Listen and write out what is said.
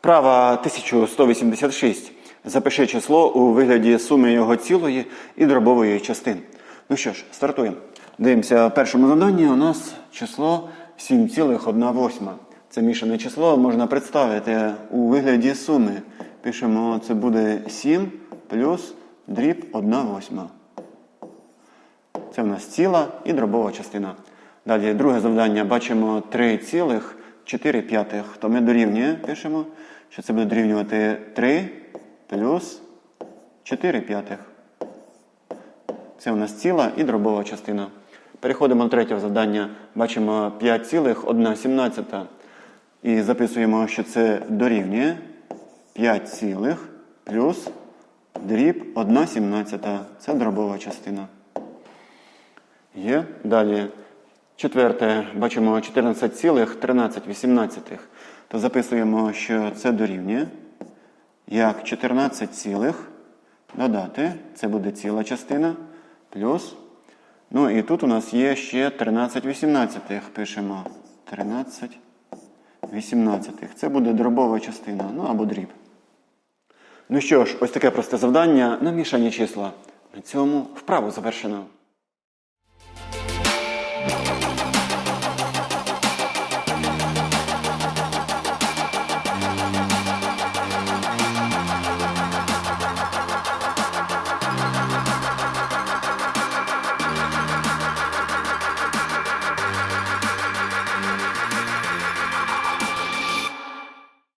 Вправа 1186. Запиши число у вигляді суми його цілої і дробової частин. Ну що ж, стартуємо. Дивимося, в першому завданні у нас число 7,1. Це мішане число можна представити у вигляді суми. Пишемо, це буде 7 плюс дріб 1 восьма. Це в нас ціла і дробова частина. Далі друге завдання бачимо 3,4. То ми дорівнює, пишемо, що це буде дорівнювати 3 плюс 4 п'ятих. Це у нас ціла і дробова частина. Переходимо до третього завдання. Бачимо 5,1. І записуємо, що це дорівнює 5 цілих плюс дріб 1 сімнадцята. Це дробова частина. Є. Далі. Четверте, бачимо 14,13. То записуємо, що це дорівнює. Як 14 цілих додати, це буде ціла частина, плюс. Ну і тут у нас є ще 13 вісімнадцятих. Пишемо 13 вісімнадцятих. Це буде дробова частина, ну або дріб. Ну що ж, ось таке просте завдання на мішані числа. На цьому вправу завершено.